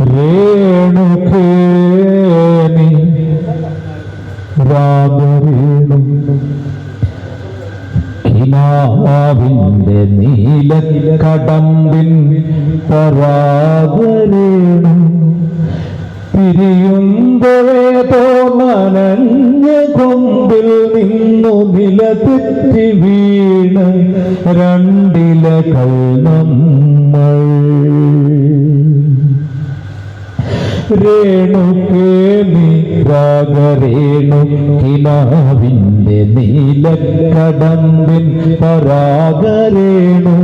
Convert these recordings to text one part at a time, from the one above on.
രേണുകേനി രാഗവേണു കിനാവിന്റെ നീല കടമ്പിൻ പരാഗരേണു. പിരിയുമ്പോഴേതോ നനഞ്ഞ കൊമ്പിൽ നിന്നു നിലതെറ്റി വീണ് രണ്ടിലകൾ നമ്മൾ. രേണുകേമി രാഗരേണു കിനാവിന്റെ നീലക്കടമ്പിൻ പരാഗരേണു.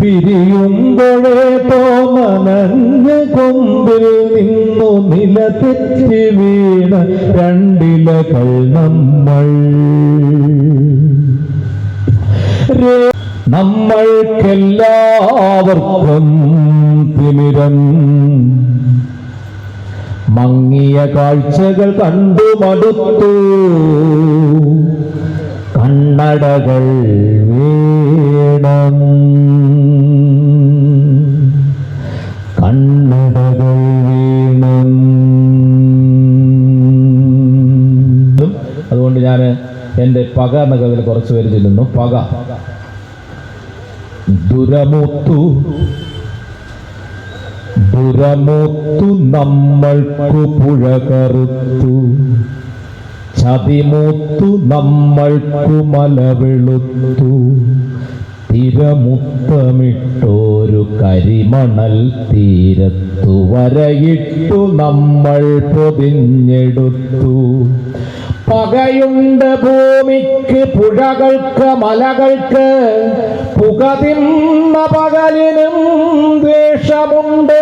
പിരിയുമ്പോഴേ തോമനഞ്ഞ കൊമ്പിൽ നിന്നു നില തെറ്റി വീണ രണ്ടിലകൾ നമ്മൾ. നമ്മൾക്കെല്ലാവർക്കും തിമിരം. മങ്ങിയ കാഴ്ചകൾ കണ്ടു മടുത്തു. കണ്ണടകൾ വീണം. കണ്ണടകൾ വീണം. അതുകൊണ്ട് ഞാൻ എന്റെ പക എന്ന കവിതയിൽ കുറച്ച് പേര് ചെല്ലുന്നു. പക. ദുരമുത്തു ദുരമുത്തു നമ്മൾക്കു പുഴ കറുത്തു ചതിമുത്തു നമ്മൾക്കു മല വെളുത്തു തിരമുത്തമിട്ടോരു കരിമണൽ തീരത്തു വരയിട്ടു നമ്മൾ പൊതിഞ്ഞെടുത്തു. പകയുണ്ട് ഭൂമിക്ക് പുഴകൾക്ക് മലകൾക്ക്. പുകതിന്ന പകലിനും ദേഷമുണ്ട്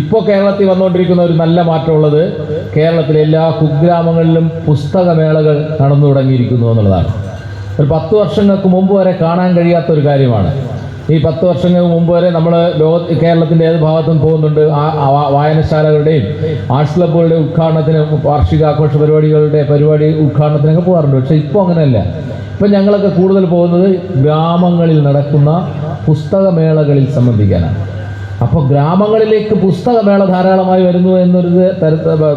ഇപ്പോൾ കേരളത്തിൽ വന്നുകൊണ്ടിരിക്കുന്ന ഒരു നല്ല മാറ്റമുള്ളത് കേരളത്തിലെ എല്ലാ കുഗ്രാമങ്ങളിലും പുസ്തകമേളകൾ നടന്നു തുടങ്ങിയിരിക്കുന്നു എന്നുള്ളതാണ്. ഒരു പത്ത് വർഷങ്ങൾക്ക് മുമ്പ് വരെ കാണാൻ കഴിയാത്ത ഒരു കാര്യമാണ്. ഈ പത്ത് വർഷങ്ങൾക്ക് മുമ്പ് വരെ നമ്മൾ ലോക കേരളത്തിന്റെ ഏത് ഭാഗത്തും പോകുന്നുണ്ട്? വായനശാലകളുടെയും ആർട്സ് ക്ലബ്ബുകളുടെ ഉദ്ഘാടനത്തിന് വാർഷികാഘോഷ പരിപാടികളുടെ പരിപാടി ഉദ്ഘാടനത്തിനൊക്കെ പോകാറുണ്ട്. പക്ഷേ ഇപ്പോൾ അങ്ങനെയല്ല. ഇപ്പം ഞങ്ങളൊക്കെ കൂടുതൽ പോകുന്നത് ഗ്രാമങ്ങളിൽ നടക്കുന്ന പുസ്തകമേളകളിൽ സംബന്ധിക്കാനാണ്. അപ്പോൾ ഗ്രാമങ്ങളിലേക്ക് പുസ്തകമേള ധാരാളമായി വരുന്നു എന്നൊരു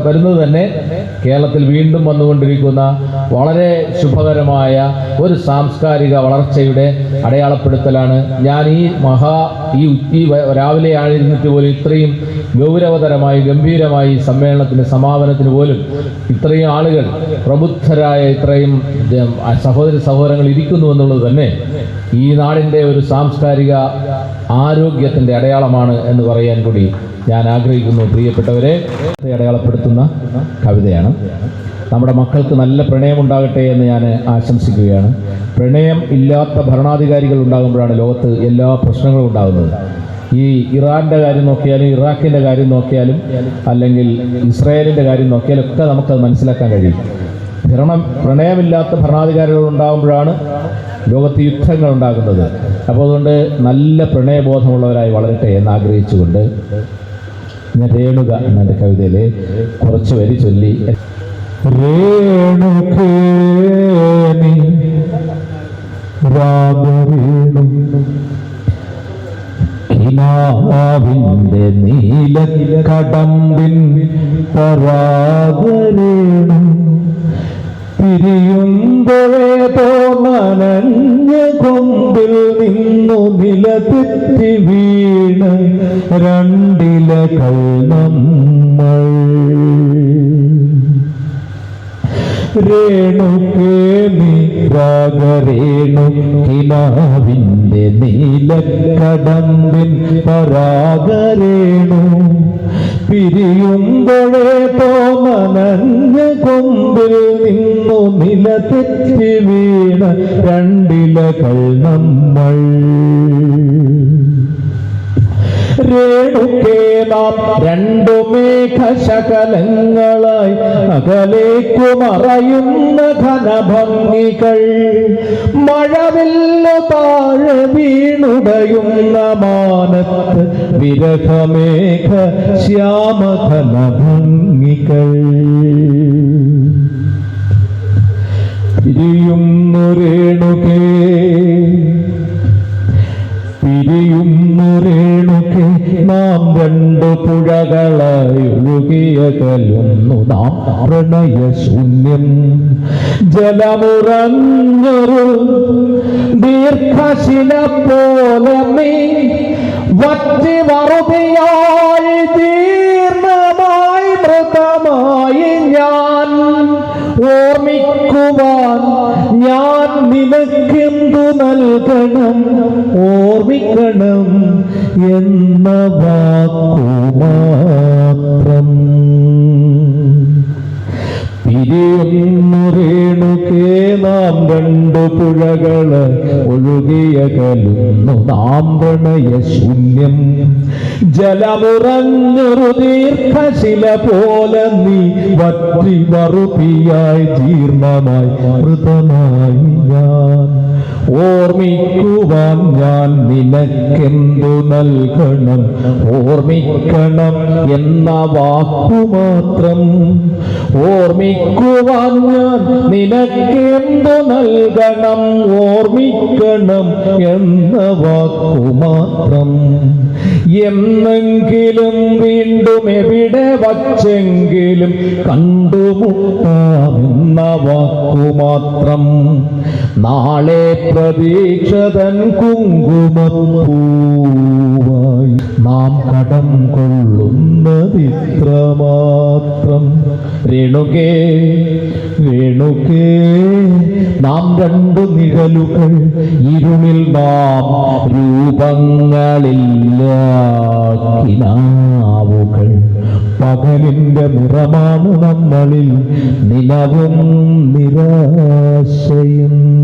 വരുന്നത് തന്നെ കേരളത്തിൽ വീണ്ടും വന്നുകൊണ്ടിരിക്കുന്ന വളരെ ശുഭകരമായ ഒരു സാംസ്കാരിക വളർച്ചയുടെ അടയാളപ്പെടുത്തലാണ്. ഞാൻ ഈ മഹാ ഈ ഈ രാവിലെ ആയിരുന്നിട്ട് പോലും ഇത്രയും ഗൗരവതരമായി ഗംഭീരമായി സമ്മേളനത്തിന് സമാപനത്തിന് പോലും ഇത്രയും ആളുകൾ പ്രബുദ്ധരായ ഇത്രയും സഹോദരി സഹോദര സഹോദരങ്ങൾ ഇരിക്കുന്നു എന്നുള്ളത് തന്നെ ഈ നാടിന്റെ ഒരു സാംസ്കാരിക ആരോഗ്യത്തിന്റെ അടയാളമാണ് എന്ന് പറയാൻ കൂടി ഞാൻ ആഗ്രഹിക്കുന്നു. പ്രിയപ്പെട്ടവരെ അടയാളപ്പെടുത്തുന്ന കവിതയാണ്. നമ്മുടെ മക്കൾക്ക് നല്ല പ്രണയമുണ്ടാകട്ടെ എന്ന് ഞാൻ ആശംസിക്കുകയാണ്. പ്രണയം ഇല്ലാത്ത ഭരണാധികാരികൾ ഉണ്ടാകുമ്പോഴാണ് ലോകത്ത് എല്ലാ പ്രശ്നങ്ങളും ഉണ്ടാകുന്നത്. ഈ ഇറാന്റെ കാര്യം നോക്കിയാലും ഇറാഖിന്റെ കാര്യം നോക്കിയാലും അല്ലെങ്കിൽ ഇസ്രായേലിന്റെ കാര്യം നോക്കിയാലും ഒക്കെ നമുക്കത് മനസ്സിലാക്കാൻ കഴിയും. ഭരണം പ്രണയമില്ലാത്ത ഭരണാധികാരികൾ ഉണ്ടാകുമ്പോഴാണ് ലോകത്ത് യുദ്ധങ്ങൾ ഉണ്ടാകുന്നത്. അപ്പോൾ അതുകൊണ്ട് നല്ല പ്രണയബോധമുള്ളവരായി വളരട്ടെ എന്ന് ആഗ്രഹിച്ചുകൊണ്ട് ഞാൻ രേണുക എന്നെ കവിതയിലെ കുറച്ച് വരി ചൊല്ലി. രേണുകേനി രാഗവേണു കിനാവിന്റെ നീല കടമ്പിൻ പരാഗരേണു. പിരിയുമ്പോഴേതോ നനഞ്ഞ കൊമ്പിൽ നിന്നു നിലതെറ്റി വീണ് രണ്ടിലകൾ നമ്മൾ. രേണുകേമി രാഗരേണു കിനാവിന്റെ നീലക്കടമ്പിൻ പരാഗരേണു. പിരിയുമ്പോഴേ തോമനഞ്ഞ കൊമ്പിൽ നിന്നു നിലതെറ്റി വീണ രണ്ടിലകൾ നമ്മൾ. രേണുക്കേ നാം രണ്ടു മേഘശകലങ്ങളായി അകലേക്കു മറയുന്ന ഘനഭംഗികൾ. മഴവില്ല താഴെ വീണുടയുന്ന മാനത്ത് വിരഹമേഘ ശ്യാമഘനഭംഗികൾ പിരിയുന്നു രേണുകേ പിരിയുന്നു രേണുകെ നാ രണ്ടു പുഴകളായി ഒഴുകിയകലുന്നു നാം പ്രണയശൂന്യം ജലമുറഞ്ഞൊരു ദീർഘശില പോലെ നീ വറ്റി വറുതിയായി തീർണമായി മൃതമായി ഞാൻ ഓർമ്മിക്കുവാൻ ഞാൻ നിനക്കെന്തു നൽകണം? ഓർമ്മിക്കണം എന്ന വാക്കുമാത്രം പിരിയുന്നു രേണുകേ നാം രണ്ടു പുഴകൾ ഒഴുകിയകലുന്നു നാം പ്രണയ ശൂന്യം. ജലമുറഞ്ഞൊരു ദീർഘശില പോലെ നീ വറ്റി മറുപിയായി ജീർണമായി മൃതമായി ഞാൻ. ഓർമ്മിക്കുവാൻ ഞാൻ നിനക്കെന്തു നൽകണം? ഓർമ്മിക്കണം എന്ന വാക്കുമാത്രം. ഓർമ്മിക്കുവാൻ ഞാൻ നിനക്കെന്തു നൽകണം? ഓർമ്മിക്കണം എന്ന വാക്കുമാത്രം. എന്നെങ്കിലും വീണ്ടും എവിടെ വച്ചെങ്കിലും കണ്ടുമുട്ടാമെന്ന വാക്കുമാത്രം നാളെ പ്രതീക്ഷതൻ കുങ്കുമപ്പൂവായി നാം കടം കൊള്ളുന്നതിത്രമാത്രം രേണുകേ രേണുകേ നാം രണ്ടു നിഴലുകൾ ഇരുളിൽ നാം രൂപങ്ങളില്ലാക്കിനാവുകൾ പകലിന്റെ നിറമാണ് നമ്മളിൽ. നിലവും നിരാശയും.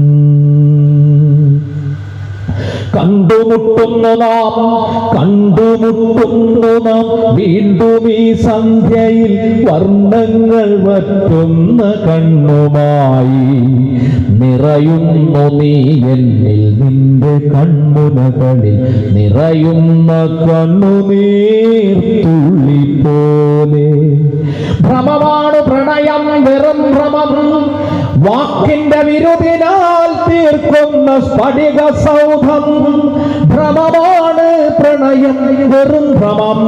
കണ്ടുമുട്ടുന്നു നാം കണ്ടുമുട്ടുന്നു നാം. വീണ്ടും ഈ സന്ധ്യയിൽ വർണങ്ങൾ വറ്റുന്ന കണ്ണുമായി നിറയുന്നു നീ എന്നിൽ നിന്റെ കൺമുനകളിൽ നിറയുന്ന കണ്ണുനീർത്തുള്ളി പോലെ ഭ്രമമാണ് പ്രണയം വെറും ഭ്രമം. വാക്കിന്റെ വിരുദിനാൽ തീർക്കുന്ന സ്ഫടിക സൗധം ഭ്രമമാണ് പ്രണയം വെറും ഭ്രമം.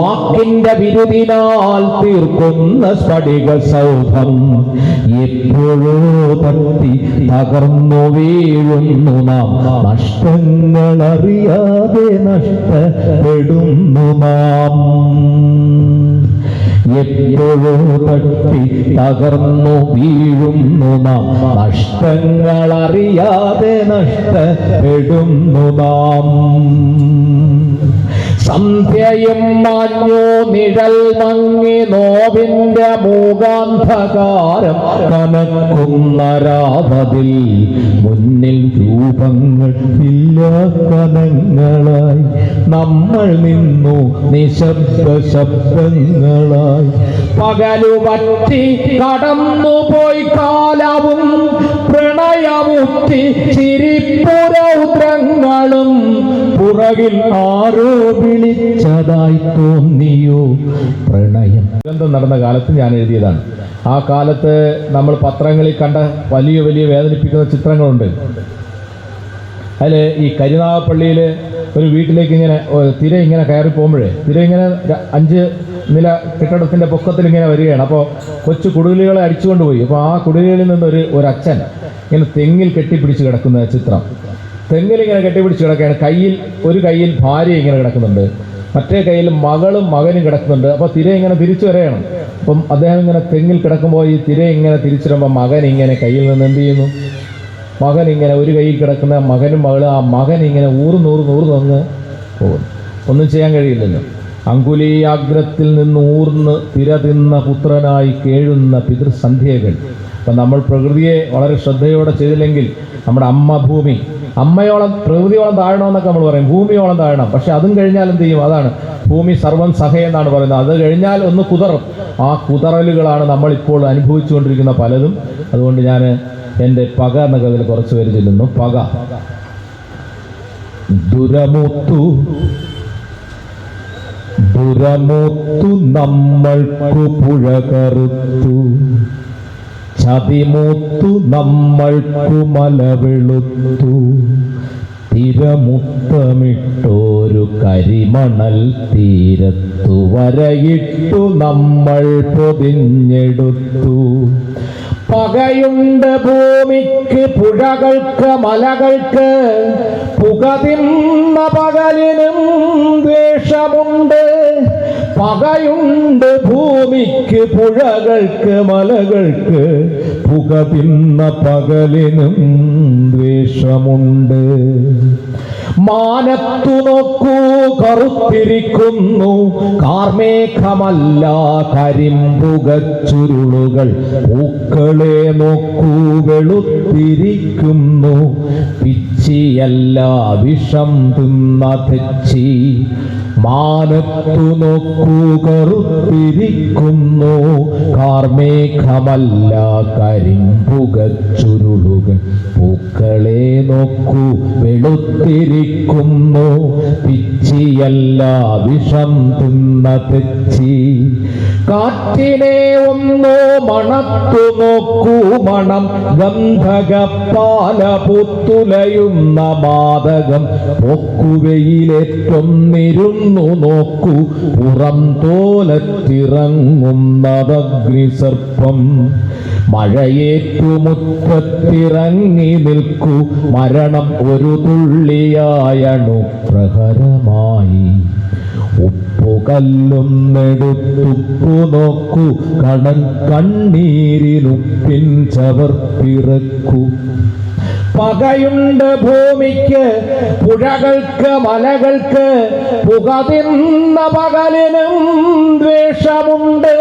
വാക്കിന്റെ വിരുദിനാൽ തീർക്കുന്ന സ്ഫടിക സൗധം എപ്പോഴോ തട്ടി തകർന്നു വീഴുന്നു നാം. നഷ്ടങ്ങൾ അറിയാതെ നഷ്ടപ്പെടുന്നു നാം എപ്പോഴോ തട്ടി തകർന്നു വീഴുന്നു നാം. നഷ്ടങ്ങൾ അറിയാതെ നഷ്ടപ്പെടുന്നു നാം. സന്ധ്യയും മാഞ്ഞു നിഴൽ മങ്ങി നോവിന്റെ മൂകാന്ധകാരം കനക്കുന്ന രാവതിൽ മുന്നിൽ രൂപങ്ങൾ ഇല്ല കനങ്ങളായി. നമ്മൾ നിന്നു നിശബ്ദ ശബ്ദങ്ങളായി പകലു പറ്റി കടന്നുപോയി കാലവും പ്രണയമുത്തി ചിരിപ്പുരൗദ്രങ്ങളും പുറകിൽ ആരോ വിളിച്ചതായി തോന്നിയോ പ്രണയം. ദുരന്തം നടന്ന കാലത്ത് ഞാൻ എഴുതിയതാണ്. ആ കാലത്ത് നമ്മൾ പത്രങ്ങളിൽ കണ്ട വലിയ വലിയ വേദനിപ്പിക്കുന്ന ചിത്രങ്ങളുണ്ട്. അതിൽ ഈ കരുനാഗപ്പള്ളിയിൽ ഒരു വീട്ടിലേക്ക് ഇങ്ങനെ തിര ഇങ്ങനെ കയറി പോകുമ്പോഴേ തിര ഇങ്ങനെ അഞ്ച് നില കെട്ടിടത്തിന്റെ പൊക്കത്തിൽ ഇങ്ങനെ വരികയാണ്. അപ്പോൾ കൊച്ചു കുടിലുകളെ അടിച്ചുകൊണ്ട് പോയി. അപ്പോൾ ആ കുടിലുകളിൽ നിന്നൊരു ഒരു അച്ഛൻ ഇങ്ങനെ തെങ്ങിൽ കെട്ടിപ്പിടിച്ച് കിടക്കുന്ന ചിത്രം. തെങ്ങിൽ ഇങ്ങനെ കെട്ടിപ്പിടിച്ച് കിടക്കുകയാണ്. കയ്യിൽ ഒരു കയ്യിൽ ഭാര്യ ഇങ്ങനെ കിടക്കുന്നുണ്ട്. മറ്റേ കയ്യിൽ മകളും മകനും കിടക്കുന്നുണ്ട്. അപ്പോൾ തിര ഇങ്ങനെ തിരിച്ചു വരികയാണ് അപ്പം അദ്ദേഹം ഇങ്ങനെ തെങ്ങിൽ കിടക്കുമ്പോൾ ഈ തിര ഇങ്ങനെ തിരിച്ചിടുമ്പോൾ മകൻ ഇങ്ങനെ കയ്യിൽ നിന്ന് എന്ത് ചെയ്യുന്നു? മകൻ ഇങ്ങനെ ഒരു കയ്യിൽ കിടക്കുന്ന മകനും മകളും ആ മകൻ ഇങ്ങനെ ഊർന്നൂർന്ന് ഊർന്നങ്ങ് പോകുന്നു. ഒന്നും ചെയ്യാൻ കഴിയില്ലല്ലോ. അങ്കുലീയാഗ്രത്തിൽ നിന്ന് ഊർന്ന് തിര തിന്ന പുത്രനായി കേഴുന്ന പിതൃസന്ധ്യകൾ. അപ്പം നമ്മൾ പ്രകൃതിയെ വളരെ ശ്രദ്ധയോടെ ചെയ്തില്ലെങ്കിൽ നമ്മുടെ അമ്മ ഭൂമി അമ്മയോളം പ്രകൃതിയോളം താഴണമെന്നൊക്കെ നമ്മൾ പറയും ഭൂമിയോളം താഴണം. പക്ഷെ അതും കഴിഞ്ഞാൽ എന്ത് ചെയ്യും? അതാണ് ഭൂമി സർവം സഹ എന്നാണ് പറയുന്നത്. അത് കഴിഞ്ഞാൽ ഒന്ന് കുതറും. ആ കുതറലുകളാണ് നമ്മളിപ്പോൾ അനുഭവിച്ചുകൊണ്ടിരിക്കുന്ന പലതും. അതുകൊണ്ട് ഞാൻ എന്റെ പക എന്ന കഥയിൽ കുറച്ച് പേര് ചെല്ലുന്നു. പക. ദുരമുത്തു ദുരമുത്തു നമ്മൾക്കു പുഴ കറുത്തു. ചതിമൂത്തു നമ്മൾക്കു വെളുത്തു തിരമുത്തമിട്ടൊരു കരിമണൽ തീരത്തു വരയിട്ടു നമ്മൾ പൊതിഞ്ഞെടുത്തു. പകയുണ്ട് ഭൂമിക്ക് പുഴകൾക്ക് മലകൾക്ക് പുക തിന്ന പകലിനും ദ്വേഷമുണ്ട്. പകയുണ്ട് ഭൂമിക്ക് പുഴകൾക്ക് മലകൾക്ക്. പുക തിന്ന പകലിനും ദ്വേഷമുണ്ട്. മാനത്തു നോക്കൂ കറുത്തിരിക്കുന്നു. കാർമേഘമല്ല കരിമ്പുകച്ചുരുളുകൾ പൂക്കളെ നോക്കൂ വെളുത്തിരിക്കുന്നു. പിച്ചിയല്ല വിഷം തിന്ന തെച്ചി. മാനത്തു നോക്കൂ കറുത്തിരിക്കുന്നു. കാർമേഘമല്ല കരിമ്പുകച്ചുരുളുകൾ പൂക്കളെ നോക്കൂ വെളുത്തിരിക്കുന്നു. പിച്ചിയല്ല വിഷം തിന്ന തെച്ചി. കാറ്റിനെ ഒന്നോ മണത്തു നോക്കൂ മണം ഗന്ധകപ്പാല പുത്തുലയുന്ന മാതകം പൊക്കുവയിലേറ്റൊന്നിരുന്നു നോക്കൂ. പുറം തോലത്തിറങ്ങുന്നതഗ്നിസർപ്പം. മഴയേറ്റുമുറ്റത്തിറങ്ങി നിൽക്കൂ. മരണം ഒരു തുള്ളിയായണു പ്രഹരമായി. ഉപ്പുകല്ലൊന്നെടുത്തുപ്പു നോക്കൂ. കടൻ കണ്ണീരിനുപ്പിൻ ചവർപ്പിറക്കൂ. പകയുണ്ട് ഭൂമിക്ക് പുഴകൾക്ക് മലകൾക്ക് പുക തിന്ന പകലിനും ദ്വേഷമുണ്ട്.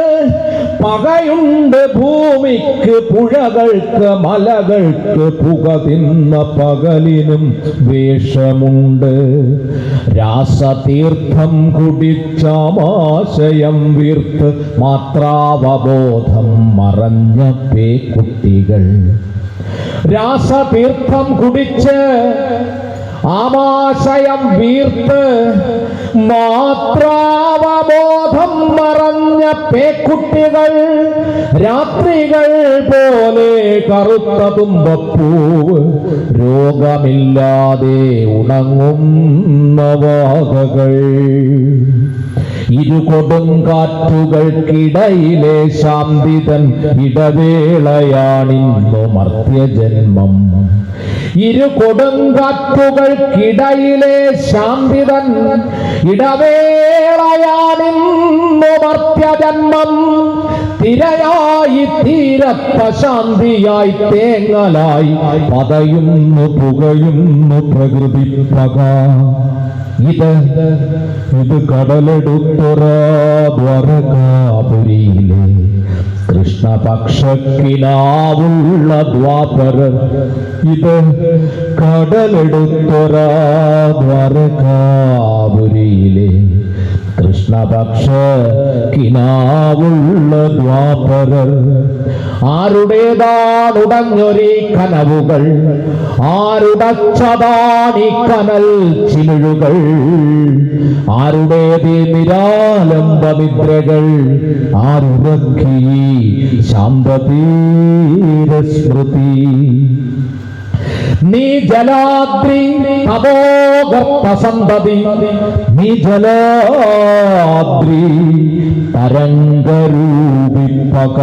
പകയുണ്ട് ഭൂമിക്ക് പുഴകൾക്ക് മലകൾക്ക് പുക തിന്ന പകലിനും ദ്വേഷമുണ്ട്. രാസതീർത്ഥം കുടിച്ചാമാശയം വീർത്ത് മാത്രാവബോധം മറഞ്ഞ പേക്കുട്ടികൾ രാസതീർത്ഥം കുടിച്ച് ആമാശയം വീർത്ത് മാത്രാവബോധം മറഞ്ഞ പേക്കുട്ടികൾ രാത്രികൾ പോലെ കറുത്ത തുമ്പപ്പൂവ് രോഗമില്ലാതെ ഉണങ്ങുന്ന വാകകൾ ഇരുകൊടുങ്കാറ്റുകൾക്കിടയിലെ ശാന്തിതൻ ഇടവേളയാണിന്നു മർത്യജന്മം. ഇരു കൊടുങ്കാറ്റുകൾക്കിടയിലെ ശാന്തിതൻ ഇടവേളയാണിന്നു മർത്യജന്മം. തിരയായി തീരപ്പശാന്തിയായി തേങ്ങലായി പതയുന്നു പുകയുന്നു പ്രകൃതി പക ഇത് ഇത് കടലെടുത്തുറ ദ്വാരകാപുരിയിലെ കൃഷ്ണപക്ഷക്കിനാവുള്ള ദ്വാപര. ഇത് കടലെടുത്തുറ ദ്വാരകാപുരിയിലെ കൃഷ്ണപക്ഷ കിനാവുള്ള ദ്വാപരർ ആരുടേതാണുടഞ്ഞൊരി കനവുകൾ ആരുടച്ചതാണി കനൽ ചിമിഴുകൾ ആരുടേത് നിരാലംബ നിദ്രകൾ ആരുറക്കി ശാന്തതീര സ്മൃതി നീ ജലാദ്രി തപോഗർത്തസന്തതി നീ ജലാദ്രി തരംഗരൂപിപ്പക.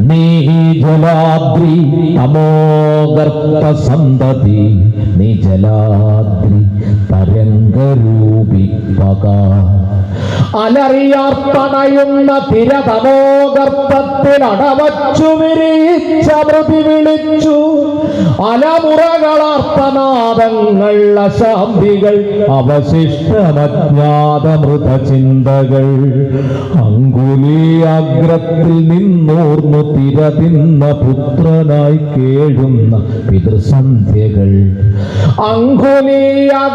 നീ ജലാദ്രി തമോഗർത്തസന്തതി നീ ജലാദ്രി തരംഗരൂപിപ്പക അലറിയാർത്തണയുന്ന തിരതമോഗർത്തത്തിൽ അടവച്ചു വിരിച്ച മൃതി വിളിച്ചു അലമുറകളാർത്തനാദങ്ങൾ അശാന്തികൾ അവശിഷ്ടമജ്ഞാത മൃതചിന്തകൾ അങ്കുലീയാഗ്രത്തിൽ നിന്നോർന്നു തിരതിന്ന പുത്രനായി കേഴുന്ന പിതൃസന്ധ്യകൾ.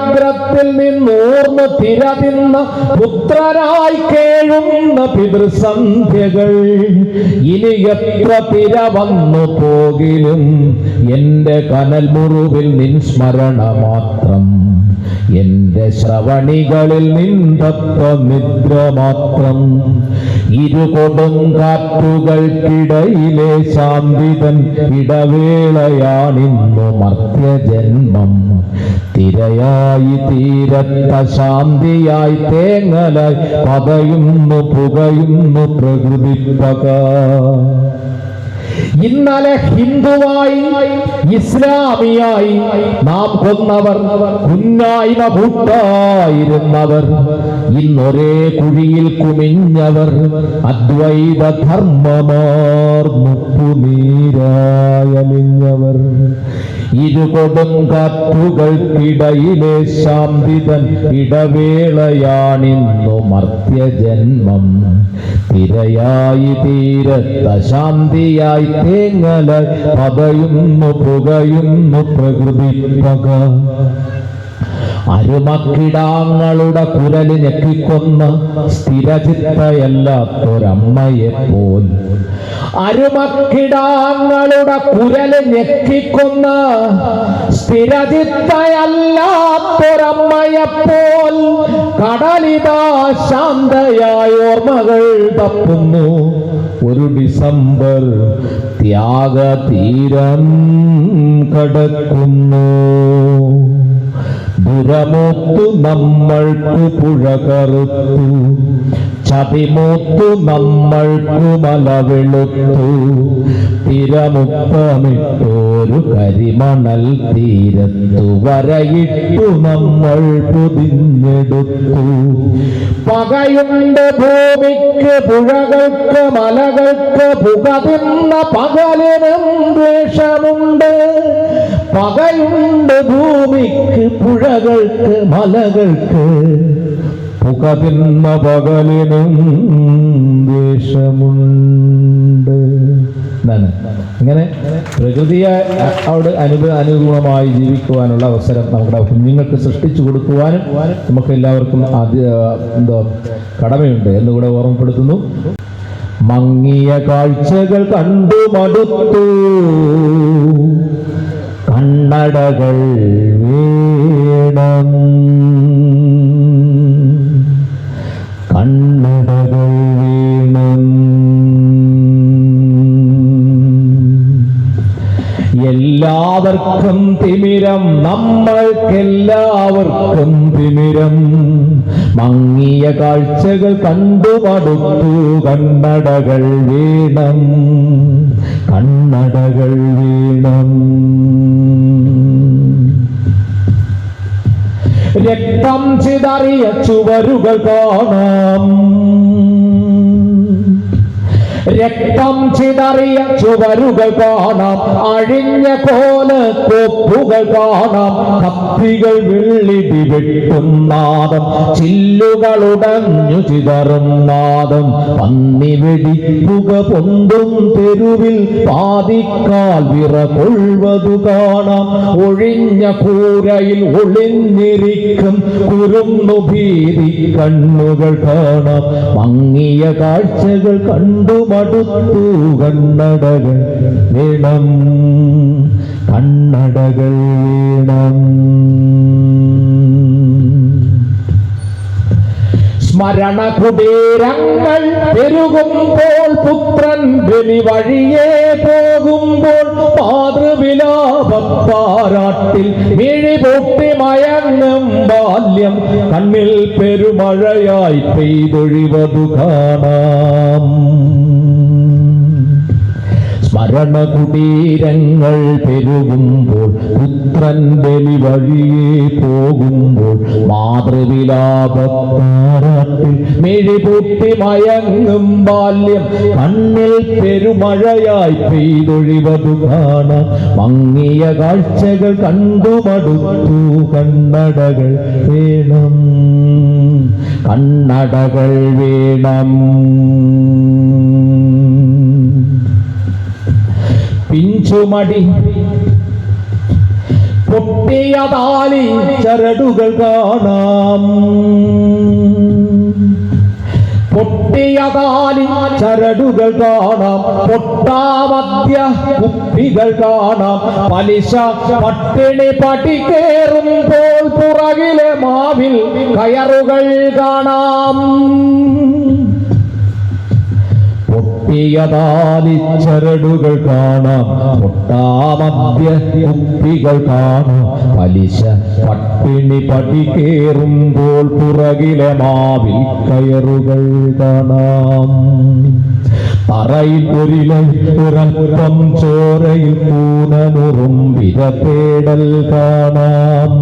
അങ്കുലീയാഗ്രത്തിൽ നിന്നോർന്ന് തിരതിന്ന പുത്രനായി കേഴുന്ന പിതൃസന്ധ്യകൾ. ഇനി എത്ര തിര വന്നു പോകിലും എന്റെ കനൽ മുറിവിൽ നിൻ സ്മരണ മാത്രം എന്റെ ശ്രവണികളിൽ നിന്ദത്വമിത്രമാത്രം നിദ്ര മാത്രം കാറ്റുകൾക്കിടയിലെ ശാന്തിതൻ ഇടവേളയാണിന്നു മർത്യജന്മം. തിരയായി തീരത്ത ശാന്തിയായി തേങ്ങലായി പതയുന്നു പുകയുന്നു പ്രകൃതിപ്പക. ഇന്നലെ ഹിന്ദുവായി ഇസ്ലാമിയായി നാം കൊന്നവർ കുന്നായ്മ കൂട്ടായിരുന്നവർ. ഇന്നൊരേ കുഴിയിൽ കുമിഞ്ഞവർ അദ്വൈത ധർമ്മമാർ മുപ്പുനീരായമിഞ്ഞവർ കാറ്റുകൾക്കിടയിലെ ശാന്തിതൻ ഇടവേളയാണിന്നു മർത്യജന്മം. തിരയായി തീരത്ത ശാന്തിയായി തേങ്ങല പതയുന്നു പുകയുന്നു പ്രകൃതി പക അരുമക്കിടാങ്ങളുടെ കുരൽ ഞെക്കിക്കൊന്ന് സ്ഥിരചിത്തയല്ലാത്തൊരമ്മയെ പോൽ. അരുമക്കിടാങ്ങളുടെ കുരൽ ഞെക്കിക്കൊന്ന് സ്ഥിരചിത്തയല്ലാത്തൊരമ്മയെ പോൽ. കടലിതാ ശാന്തയായ ഓർമ്മകൾ തപ്പുന്നു. ഒരു ഡിസംബർ ത്യാഗതീരം കടക്കുന്നു. ദുരമൂത്തു നമ്മൾക്കു പുഴ കറുത്തു ചതിമൂത്തു നമ്മൾക്കു മല വെളുത്തു തിരമുത്തമിട്ടോരു കരിമണൽ തീരത്തു വരയിട്ടു നമ്മൾ പൊതിഞ്ഞെടുത്തു. പകയുണ്ട് ഭൂമിക്ക് പുഴകൾക്ക് മലകൾക്ക് പുക തിന്ന പകലിനും ദ്വേഷമുണ്ട് പകയുണ്ട് ഭൂമിക്ക് പുഴകൾക്ക് മലകൾക്ക്. പുകതിന്ന പകലിനും ദേഷമുണ്ട് ഇങ്ങനെ പ്രകൃതിയെ അവിടെ അനുഭവ അനുകൂലമായി ജീവിക്കുവാനുള്ള അവസരം നമ്മുടെ കുഞ്ഞുങ്ങൾക്ക് സൃഷ്ടിച്ചു കൊടുക്കുവാനും നമുക്ക് എല്ലാവർക്കും ആദ്യ എന്തോ കടമയുണ്ട് എന്നുകൂടെ ഓർമ്മപ്പെടുത്തുന്നു. മങ്ങിയ കാഴ്ചകൾ കണ്ടു മടുത്തു. കണ്ണടകൾ വീണം. കണ്ണടകൾ വീണം. എല്ലാവർക്കും തിമിരം നമ്മൾക്കെല്ലാവർക്കും തിമിരം. മങ്ങിയ കാഴ്ചകൾ കണ്ടു മടുത്തു കണ്ണടകൾ വീണം. കണ്ണടകൾ വീണം. രക്തം ചിതറിയ ചുവരുകൾ കാണാം. രക്തം ചിതറിയ ചുവരുകൾ കാണാം. അഴിഞ്ഞ കോല കൊപ്പുകൾ കാണാം. കത്തികൾ വെള്ളിടി വെട്ടും നാദം. ചില്ലുകളുടഞ്ഞു ചിതറും നാദം. പന്നി വെടിപ്പുക പൊന്തും തെരുവിൽ പാതിക്കാൽ വിറ കൊള്ളതു കാണാം. ഒഴിഞ്ഞ കൂരയിൽ ഒളിഞ്ഞിരിക്കും കുരുന്നു ഭീതി കണ്ണുകൾ കാണാം. മങ്ങിയ കാഴ്ചകൾ കണ്ടു മടുത്തു കണ്ണടകൾ വേണം. കണ്ണടകൾ വേണം. സ്മരണ കുടീരങ്ങൾ പെരുകുമ്പോൾ പുത്രൻ ബലി വഴിയേ പോകുമ്പോൾ മാതൃവിലാപപ്പാരാട്ടിൽ മിഴി പൊട്ടി മയങ്ങും ബാല്യം കണ്ണിൽ പെരുമഴയായി പെയ്തൊഴിവതു കാണാം. സ്മരണ കുടീരങ്ങൾ പെരുകുമ്പോൾ ബലി വഴിയേ പോകുമ്പോൾ മാതൃവിലാപത്തിൽ മിഴിപൂട്ടി മയങ്ങും ബാല്യം കണ്ണിൽ പെരുമഴയായി പെയ്തൊഴിവതു കാണാം. മങ്ങിയ കാഴ്ചകൾ കണ്ടുമടുത്തു കണ്ണടകൾ വേണം. കണ്ണടകൾ വേണം. പിഞ്ചുമടി പൊട്ടിയ താലി ചരടുകൾ കാണാം. പൊട്ടിയ പൊട്ടിയതാലി ചരടുകൾ കാണാം. പൊട്ടാമദ്യ കുപ്പികൾ കാണാം. പലിശ പട്ടിണി പടി കേറുമ്പോൾ പുറകിലെ മാവിൽ കയറുകൾ കാണാം. ചരടുകൾ കാണാം. പൊട്ടാമദ്യ കുപ്പികൾ കാണാം. പലിശ പട്ടിണി പടി കേറുമ്പോൾ പുറകിലെ മാവിൽ കയറുകൾ കാണാം. തറയിൽ ഒരിലം ചോരയിൽ കൂനനുറും വിരപേടൽ കാണാം.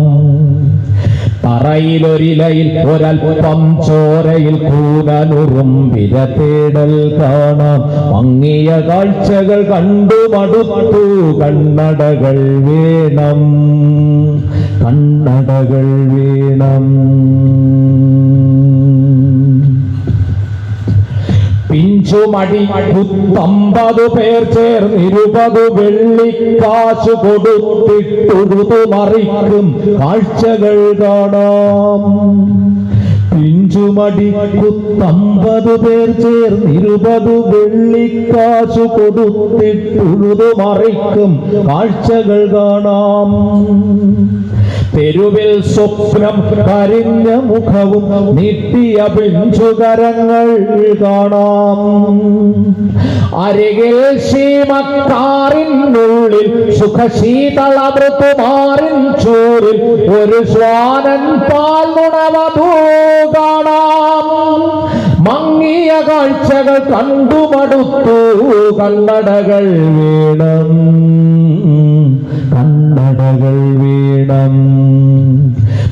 തറയിലൊരിലയിൽ ഒരൽപ്പം ചോരയിൽ കൂനനുറും വിരതേടൽ കാണാം. മങ്ങിയ കാഴ്ചകൾ കണ്ടു മടുത്തു കണ്ണടകൾ വേണം. കണ്ണടകൾ വേണം. പിഞ്ചുമടി പുത്തമ്പതു പേർ ചേർന്നിരുപത് വെള്ളി കാശു കൊടുത്തിട്ടുഴുതു മറിക്കും കാഴ്ചകൾ കാണാം. പിഞ്ചുമടി പുത്തമ്പതു പേർ ചേർന്നിരുപതു വെള്ളിക്കാശു കൊടുത്തിട്ടുഴുതു മറിക്കും കാഴ്ചകൾ കാണാം. തെരുവിൽ സ്വപ്നം കരിഞ്ഞ മുഖവും നീട്ടിയ പിഞ്ചുകരങ്ങൾ കാണാം. അരികിൽ ശീമക്കാറിനുള്ളിൽ സുഖശീതളമൃത്തുമാറിൻ ചോറിൽ ഒരു സ്വാനൻ പാൽ നുണവധൂ കാണാം. മങ്ങിയ കാഴ്ചകൾ കണ്ടുമടുത്തു കണ്ണടകൾ വീണം. കണ്ണടകൾ വീണം.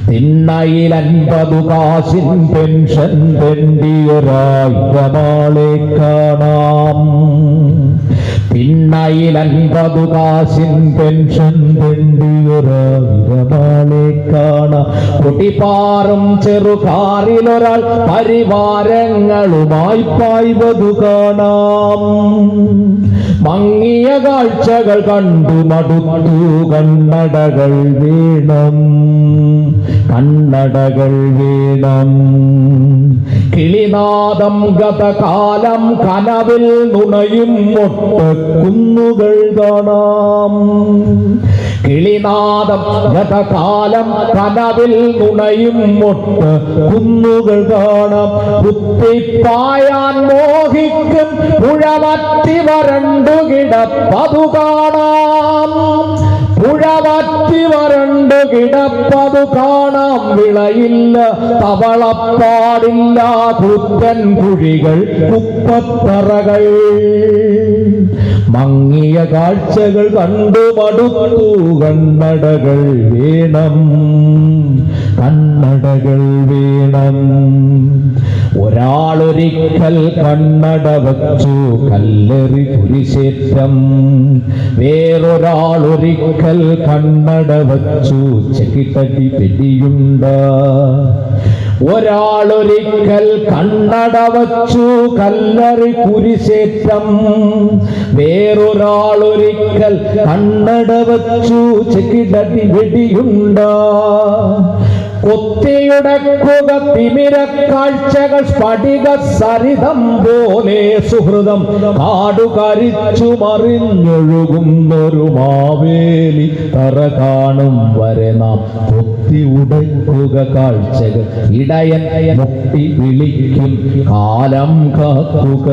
തിണ്ണയിൽ അൻപതു കാശിൻ പെൻഷൻ തെണ്ടിയൊരായിരമാളെ കാണാം. അൻപതു കാശിൻ പെൻഷൻ പെണ്ടിയൊരാളെ കാണാം. കുട്ടിപ്പാറും ചെറുകാറിലൊരാൾ പരിവാരങ്ങളുമായി പായ്വതു കാണാം. മങ്ങിയ കാഴ്ചകൾ കണ്ടു മടുത്തു കണ്ണടകൾ വീണം. കണ്ണടകൾ വീണം. കിളിനാദം ഗതകാലം കനവിൽ നുണയും മൊട്ട കുന്നുകൾ കാണാം. കിളിനാദം ഗതകാലം കനവിൽ നുണയും മൊട്ട് കുന്നുകൾ കാണാം. കുത്തിപ്പായാൻ മോഹിക്കും പുഴവറ്റി വരണ്ടു കിടപ്പതു കാണാം. പുഴവറ്റി വരണ്ടു കിടപ്പതു കാണാം. വിളയില്ല തവളപ്പാടില്ല കുത്തൻ കുഴികൾ കുപ്പത്തറകൾ. മങ്ങിയ കാഴ്ചകൾ കണ്ടു മടുത്തു കണ്ണടകൾ വേണം. കണ്ണടകൾ വേണം. ഒരാളൊരിക്കൽ കണ്ണട വച്ചു കല്ലെറി കുരിശേറ്റം. വേറൊരാളൊരിക്കൽ കണ്ണട വച്ചു ചെക്കിട്ടടി പെടിയുണ്ട. ഒരാളൊരിക്കൽ കണ്ണട വച്ചു കല്ലറി കുരിശേറ്റം. വേറൊരാളൊരിക്കൽ കണ്ണട വച്ചു ചെക്കിടട്ടി വെടിയുണ്ട. കൊത്തിയുടക്കുക തിമിര കാഴ്ചകൾ സ്ഫടിക സരിതം പോലെ സുഹൃതം കാടുകരിച്ചു മറിഞ്ഞൊഴുകുന്നൊരു മാവേലി തറ കാണും വരെ നാം. കൊത്തി ഉടക്കുക കാഴ്ചകൾ ഇടയൻ മുട്ടി വിളിക്കും കാലം കാക്കുക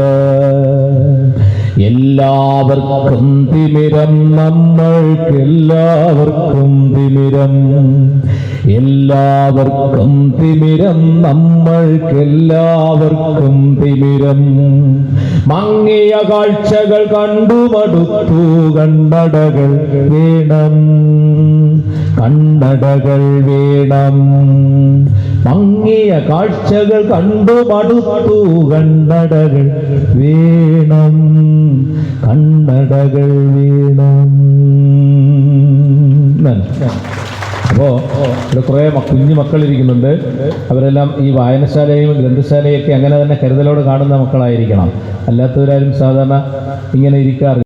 എല്ലാവർക്കും തിമിരം നമ്മൾക്കെല്ലാവർക്കും തിമിരം. എല്ലാവർക്കും തിമിരം നമ്മൾക്കെല്ലാവർക്കും തിമിരം. മങ്ങിയ കാഴ്ചകൾ കണ്ടു മടുത്തു കണ്ണടകൾ വേണം. കണ്ണടകൾ വേണം. മങ്ങിയ കാഴ്ചകൾ കണ്ടു മടുത്തു കണ്ണടകൾ വേണം. കണ്ണടകൾ വീണം. അപ്പോൾ ഇവിടെ കുറേ കുഞ്ഞു മക്കളിരിക്കുന്നുണ്ട്. അവരെല്ലാം ഈ വായനശാലയും ഗ്രന്ഥശാലയൊക്കെ അങ്ങനെ തന്നെ കരുതലോട് കാണുന്ന മക്കളായിരിക്കണം. അല്ലാത്തവരാരും സാധാരണ ഇങ്ങനെ ഇരിക്കാറില്ല.